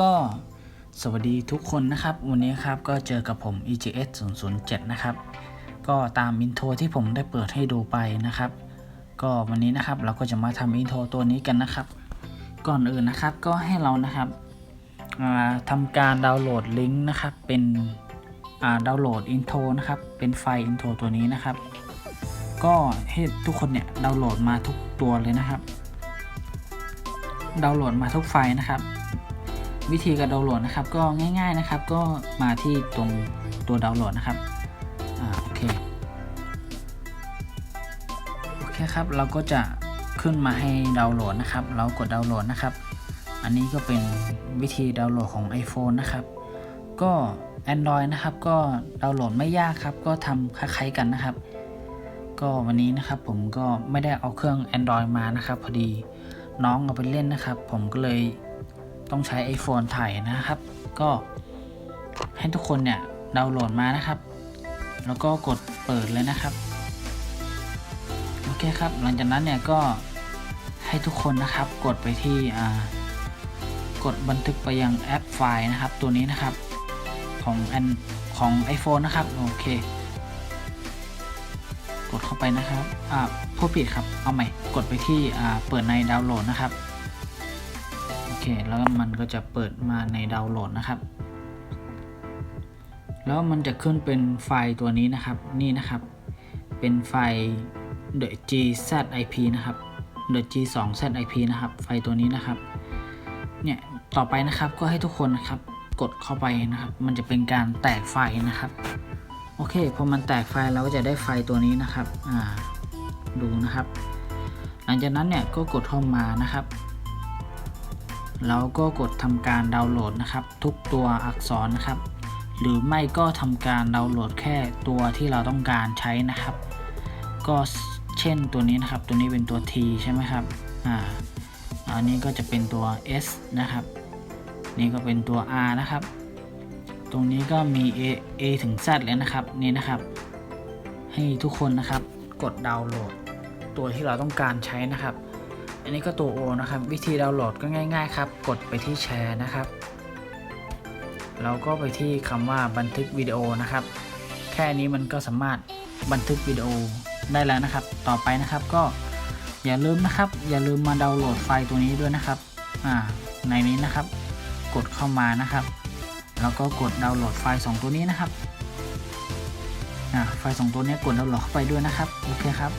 ก็สวัสดีทุกคนนะครับ วันนี้ครับก็เจอกับผม EGS 007 นะครับ ก็ตามอินโทรที่ผมได้เปิดให้ดูไปนะครับ ก็วันนี้นะครับเราก็จะมาทำอินโทรตัวนี้กันนะครับ ก่อนอื่นนะครับก็ให้เรานะครับทำการดาวน์โหลดลิงก์นะครับ เป็นดาวน์โหลดอินโทรนะครับ เป็นไฟล์อินโทรตัวนี้นะครับ ก็ให้ทุกคนเนี่ยดาวน์โหลดมาทุกตัวเลยนะครับ ดาวน์โหลดมาทุกไฟล์นะครับ วิธีการดาวน์โหลดนะครับก็ง่าย ๆนะครับ ก็มาที่ตรงตัวดาวน์โหลดนะครับอ่าโอเคโอเคครับเราก็จะขึ้นมาให้ดาวน์โหลดนะครับ เรากดดาวน์โหลดนะครับ อันนี้ก็เป็นวิธีดาวน์โหลดของ iPhone นะครับ ก็ Android นะครับ ก็ดาวน์โหลดไม่ยากครับ ก็ทำคล้ายๆกันนะครับ ก็วันนี้นะครับผมก็ไม่ได้เอาเครื่อง Android มานะครับ พอดีน้องเอาไปเล่นนะครับ ผมก็เลย ต้องใช้ iPhone ถ่ายนะครับ ก็ให้ทุกคนเนี่ยดาวน์โหลดมานะครับ แล้วก็กดเปิดเลยนะครับ โอเคครับ หลังจากนั้นเนี่ยก็ให้ทุกคนนะครับกดไปที่กดบันทึกไปยังแอปไฟล์นะครับ ตัวนี้นะครับของอันของ iPhone นะครับ โอเค กดเข้าไปนะครับอ่าผู้ผิดครับ เอาใหม่ กดไปที่อ่าเปิดในดาวน์โหลดนะครับ แล้วมันก็จะเปิดมาในดาวน์โหลดนะครับ แล้วมันจะขึ้นเป็นไฟล์ตัวนี้นะครับ นี่นะครับ เป็นไฟล์ the gzip นะครับ the g2zip นะครับ ไฟล์ตัวนี้นะครับ เนี่ย ต่อไปนะครับ ก็ให้ทุกคนนะครับ กดเข้าไปนะครับ มันจะเป็นการแตกไฟล์นะครับ โอเค พอมันแตกไฟล์เราก็จะได้ไฟล์ตัวนี้นะครับ อ่า ดูนะครับ หลังจากนั้นเนี่ย ก็กดเข้ามานะครับ แล้วก็กดทำการดาวน์โหลดนะครับ ทุกตัวอักษรนะครับ หรือไม่ก็ทำการดาวน์โหลดแค่ตัวที่เราต้องการใช้นะครับ ก็เช่นตัวนี้นะครับ ตัวนี้เป็นตัว T ใช่ไหมครับอ่าอันนี้ก็จะเป็นตัว S นะครับ นี่ก็เป็นตัว R นะครับ ตรงนี้ก็มี A A ถึง Z เลยนะครับนี่นะครับ ให้ทุกคนนะครับกดดาวน์โหลด ตัวที่เราต้องการใช้นะครับ อันนี้ก็ตัว O นะครับ วิธีดาวน์โหลดก็ง่ายๆครับ กดไปที่แชร์นะครับเราก็ไปที่คำว่าบันทึกวิดีโอนะครับ แค่นี้มันก็สามารถบันทึกวิดีโอได้แล้วนะครับ ต่อไปนะครับก็อย่าลืมนะครับ อย่าลืมมาดาวน์โหลดไฟล์ตัวนี้ด้วยนะครับอ่าในนี้นะครับ กดเข้ามานะครับ แล้วก็กดดาวน์โหลดไฟล์ 2 ตัวนี้นะครับอ่าไฟล์ 2 ตัวนี้กดดาวน์โหลดเข้าไปด้วยนะครับโอเคครับ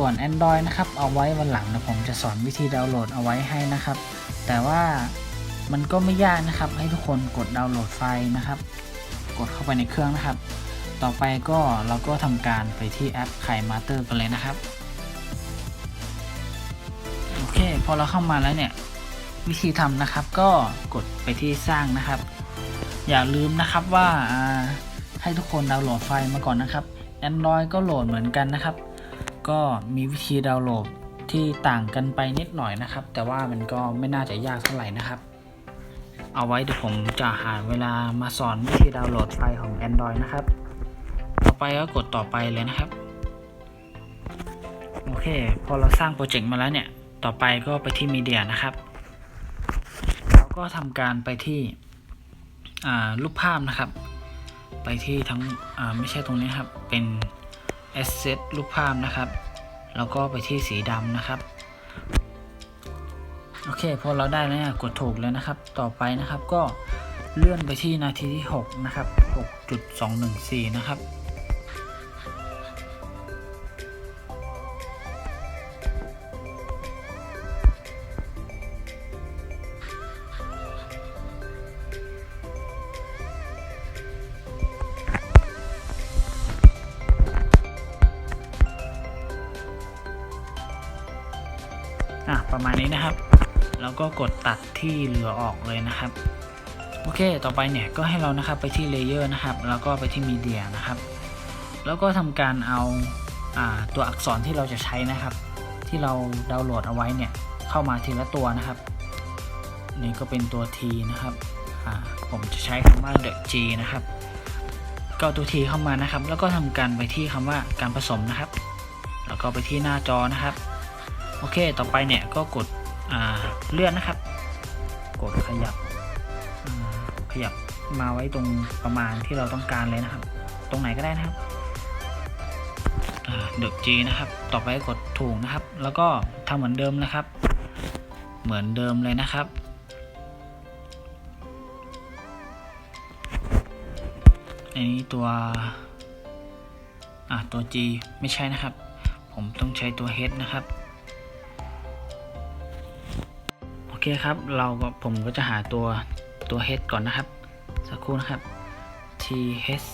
ส่วน Android นะครับเอาไว้วันหลังนะผมจะสอนวิธีดาวน์โหลดเอาไว้ให้นะครับ แต่ว่ามันก็ไม่ยากนะครับ ให้ทุกคนกดดาวน์โหลดไฟล์นะครับ กดเข้าไปในเครื่องนะครับ ต่อไปก็เราก็ทำการไปที่แอปไข่มาเตอร์กันเลยนะครับโอเคพอเราเข้ามาแล้วเนี่ยวิธีทำนะครับก็กดไปที่สร้างนะครับ อย่าลืมนะครับว่าอ่าให้ทุกคนดาวน์โหลดไฟล์มาก่อนนะครับ Android ก็โหลดเหมือนกันนะครับ ก็มีวิธีดาวน์โหลดที่ต่างกันไปนิดหน่อยนะครับ แต่ว่ามันก็ไม่น่าจะยากเท่าไหร่นะครับ เอาไว้เดี๋ยวผมจะหาเวลามาสอนวิธีดาวน์โหลดไฟล์ของ Android นะครับ ต่อไปก็กดต่อไปเลยนะครับ โอเค พอเราสร้างโปรเจกต์มาแล้วเนี่ย ต่อไปก็ไปที่มีเดียนะครับเราก็ทำการไปที่รูปภาพนะครับ ไปที่ทั้งไม่ใช่ตรงนี้ครับเป็น Asset รูปภาพนะครับ แล้วก็ไปที่สีดำนะครับ โอเคพอเราได้แล้วนะกดถูกแล้วนะครับ ต่อไปนะครับก็เลื่อนไปที่นาทีที่ 6 นะครับ 6.214 นะครับ อะประมาณนี้นะครับ แล้วก็กดตัดที่เหลือออกเลยนะครับ โอเค ต่อไปเนี่ยก็ให้เรานะครับไปที่เลเยอร์นะครับ แล้วก็ไปที่มีเดียนะครับ แล้วก็ทำการเอาอาตัวอักษรที่เราจะใช้นะครับ ที่เราดาวน์โหลดเอาไว้เนี่ยเข้ามาทีละตัวนะครับ นี่ก็เป็นตัว T นะครับผมจะใช้คำว่า the G นะครับก็ตัว T เข้ามานะครับ แล้วก็ทำการไปที่คำว่าการผสมนะครับ แล้วก็ไปที่หน้าจอนะครับ โอเค ต่อไปเนี่ยก็กดเลื่อนนะครับ กดขยับขยับมาไว้ตรงประมาณที่เราต้องการเลยนะครับ ตรงไหนก็ได้นะครับเดือกจีนะครับ ต่อไปกดถูกนะครับ แล้วก็ทำเหมือนเดิมนะครับ เหมือนเดิมเลยนะครับ อันนี้ตัวอะตัว G ไม่ใช่นะครับ ผมต้องใช้ตัว H นะครับ เคครับ เราก็ผมก็จะหาตัวตัว H ก่อนนะครับ สักครู่นะครับ T H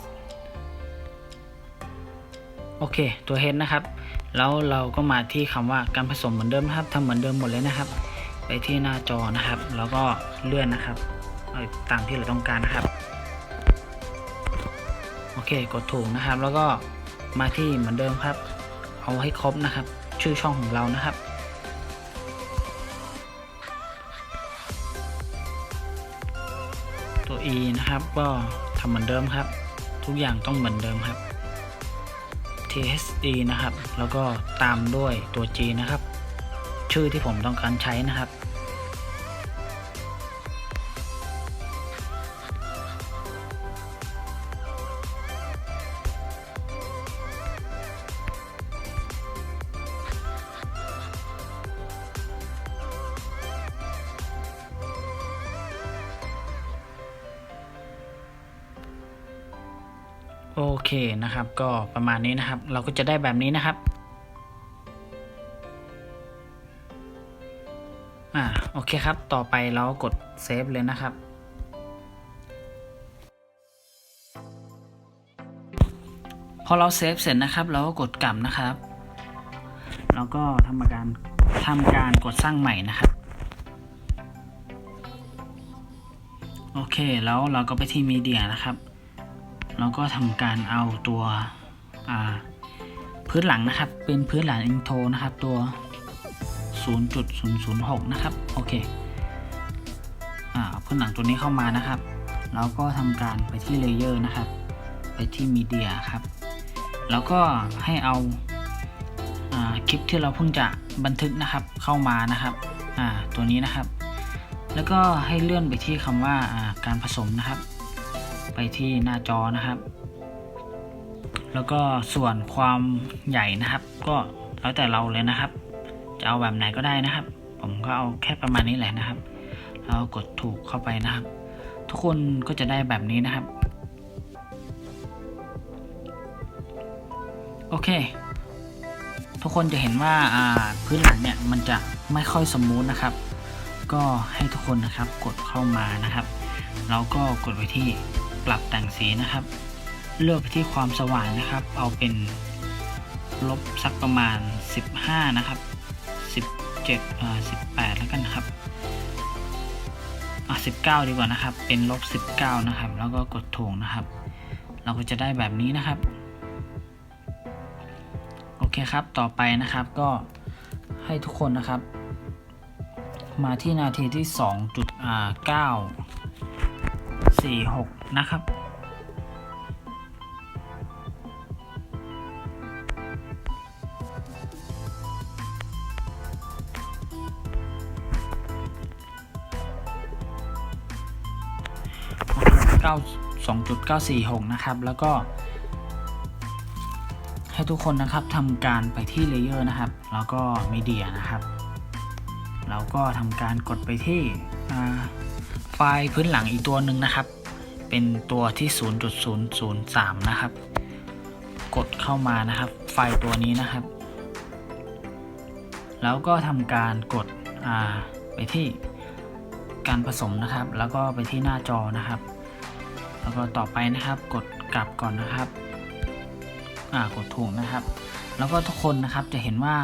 โอเค ตัว H นะครับ แล้วเราก็มาที่คำว่าการผสมเหมือนเดิมนะครับทำเหมือนเดิมหมดเลยนะครับ ไปที่หน้าจอนะครับ แล้วก็เลื่อนนะครับเอาตามที่เราต้องการนะครับ โอเค กดถูกนะครับ แล้วก็มาที่เหมือนเดิมครับ เอาให้ครบนะครับ ชื่อช่องของเรานะครับ ตัว e นะครับก็ทำเหมือนเดิมครับ ทุกอย่างต้องเหมือนเดิมครับ tsd นะครับ แล้วก็ตามด้วยตัว g นะครับ ชื่อที่ผมต้องการใช้นะครับ โอเคนะครับ ก็ประมาณนี้นะครับ เราก็จะได้แบบนี้นะครับอ่าโอเคครับ ต่อไปเรากดเซฟเลยนะครับ พอเราเซฟเสร็จนะครับ เราก็กดกลับนะครับ แล้วก็ทำการทำการกดสร้างใหม่นะครับ โอเคแล้วเราก็ไปที่มีเดียนะครับ เราก็ทำการเอาตัวพื้นหลังนะครับ เป็นพื้นหลังอินโทรนะครับตัว 0.006 นะครับ โอเคอ่าพื้นหลังตัวนี้เข้ามานะครับ แล้วก็ทำการไปที่เลเยอร์นะครับ ไปที่มีเดียครับ แล้วก็ให้เอาอาคลิปที่เราเพิ่งจะบันทึกนะครับเข้ามานะครับตัวนี้นะครับ แล้วก็ให้เลื่อนไปที่คำว่าการผสมนะครับ ไปที่หน้าจอนะครับ แล้วก็ส่วนความใหญ่นะครับ ก็แล้วแต่เราเลยนะครับ จะเอาแบบไหนก็ได้นะครับ ผมก็เอาแค่ประมาณนี้แหละนะครับแล้วกดถูกเข้าไปนะครับ ทุกคนก็จะได้แบบนี้นะครับ โอเค ทุกคนจะเห็นว่าพื้นหลังเนี่ยมันจะไม่ค่อยสมูทนะครับ ก็ให้ทุกคนนะครับกดเข้ามานะครับ แล้วก็กดไปที่ ปรับแต่งสีนะครับ เลือกไปที่ความสว่างนะครับ เอาเป็นลบสักประมาณ 15 นะครับ 17อ่า18 แล้วกันนะครับอะ19 ดีกว่านะครับ เป็นลบ 19 นะครับ แล้วก็กดถูกนะครับ เราก็จะได้แบบนี้นะครับ โอเคครับ ต่อไปนะครับก็ให้ทุกคนนะครับ มาที่นาทีที่ 2.9 46นะครับ 2.946 นะครับ แล้วก็ ให้ทุกคนนะครับทำการไปที่เลเยอร์นะครับ แล้วก็มีเดียนะครับเราก็ทำการกดไปที่ ล์พื้นหลังอีกตัวหนึ่งนะครับ เป็นตัวที่ 0.003 นะครับ กดเข้ามานะครับ ไฟล์ตัวนี้นะครับ แล้วก็ทำการกดไปที่การผสมนะครับ แล้วก็ไปที่หน้าจอนะครับ แล้วก็ต่อไปนะครับ กดกลับก่อนนะครับกดถูกนะครับ แล้วก็ทุกคนนะครับจะเห็นว่า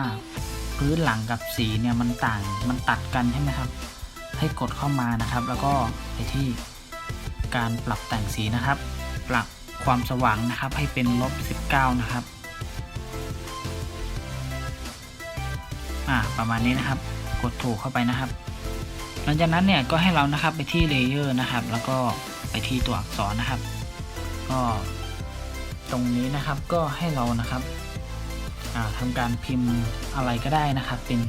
พื้นหลังกับสีเนี่ยมันต่างมันตัดกันใช่ไหมครับ ให้กดเข้ามานะครับ แล้วก็ไปที่การปรับแต่งสีนะครับ ปรับความสว่างนะครับ ให้เป็นลบ 19 นะครับอ่าประมาณนี้นะครับ กดถูกเข้าไปนะครับหลังจากนั้นเนี่ยก็ให้เรานะครับไปที่เลเยอร์นะครับ แล้วก็ไปที่ตัวอักษรนะครับ ก็ตรงนี้นะครับก็ให้เรานะครับทำการพิมพ์อะไรก็ได้นะครับ เป็น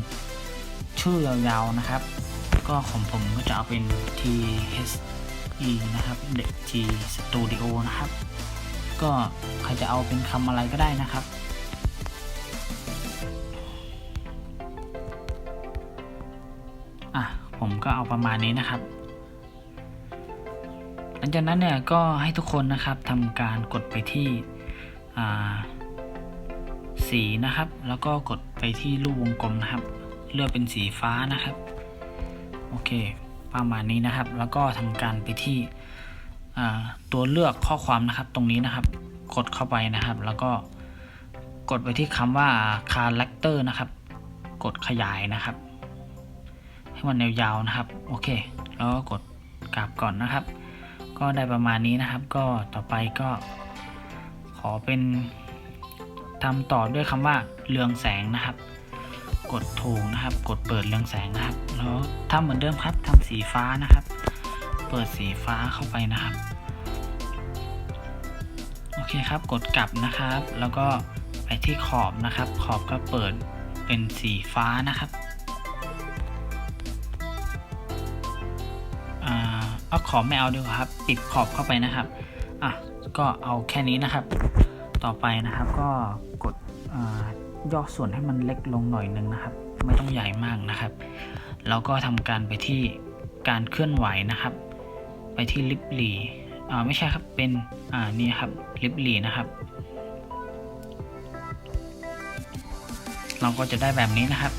ชื่อยาวๆนะครับ ก็ของผมก็จะเอาเป็น T H E นะครับ G Studio นะครับ ก็ใครจะเอาเป็นคำอะไรก็ได้นะครับอะผมก็เอาประมาณนี้นะครับหลังจากนั้นเนี่ยก็ให้ทุกคนนะครับทำการกดไปที่สีนะครับ แล้วก็กดไปที่รูปวงกลมนะครับ เลือกเป็นสีฟ้านะครับ โอเค ประมาณนี้นะครับ แล้วก็ทำการไปที่ตัวเลือกข้อความนะครับตรงนี้นะครับ กดเข้าไปนะครับ แล้วก็กดไปที่คำว่า character นะครับ กดขยายนะครับ ให้มันยาวๆนะครับ โอเค แล้วก็กดกลับก่อนนะครับ ก็ได้ประมาณนี้นะครับ ก็ต่อไปก็ขอเป็นทำต่อด้วยคำว่าเรืองแสงนะครับ กดถูกนะครับ กดเปิดเรืองแสงนะครับ แล้วทำเหมือนเดิมครับทำสีฟ้านะครับ เปิดสีฟ้าเข้าไปนะครับ โอเคครับกดกลับนะครับ แล้วก็ไปที่ขอบนะครับ ขอบก็เปิดเป็นสีฟ้านะครับอ่าเอาขอบไม่เอาดีกว่าครับ ปิดขอบเข้าไปนะครับอะก็เอาแค่นี้นะครับ ต่อไปนะครับก็กดอ่า ย่อส่วนให้มันเล็กลงหน่อยนึงนะครับ ไม่ต้องใหญ่มากนะครับ แล้วก็ทำการไปที่การเคลื่อนไหวนะครับ ไปที่ลิบหลีอ่าไม่ใช่ครับเป็นอ่านี่ครับลิบหลีนะครับ เราก็จะได้แบบนี้นะครับ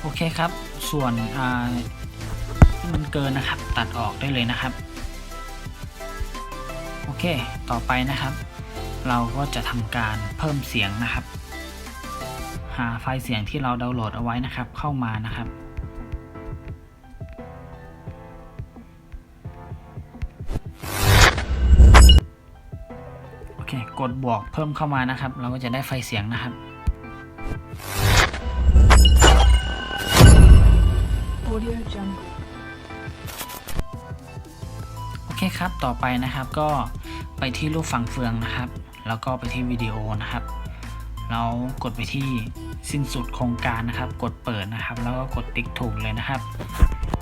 โอเคครับ ส่วนอ่า ที่มันเกินนะครับ ตัดออกได้เลยนะครับ โอเค ต่อไปนะครับ เราก็จะทำการเพิ่มเสียงนะครับ หาไฟล์เสียงที่เราดาวน์โหลดเอาไว้นะครับ เข้ามานะครับโอเคกดบวกเพิ่มเข้ามานะครับ เราก็จะได้ไฟเสียงนะครับ Audio Jungle. เคครับ ต่อไปนะครับก็ไปที่รูปฝังเฟืองนะครับ แล้วก็ไปที่วิดีโอนะครับแล้วกดไปที่สิ้นสุดโครงการนะครับ กดเปิดนะครับ แล้วก็กดติ๊กถูกเลยนะครับ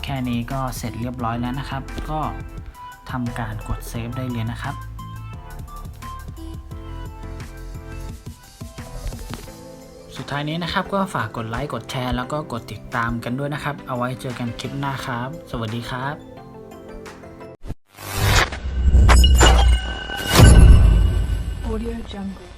แค่นี้ก็เสร็จเรียบร้อยแล้วนะครับ ก็ทำการกดเซฟได้เลยนะครับสุดท้ายนี้นะครับก็ฝากกดไลค์ กดแชร์ แล้วก็กดติดตามกันด้วยนะครับ เอาไว้เจอกันคลิปหน้าครับ สวัสดีครับ Jungle.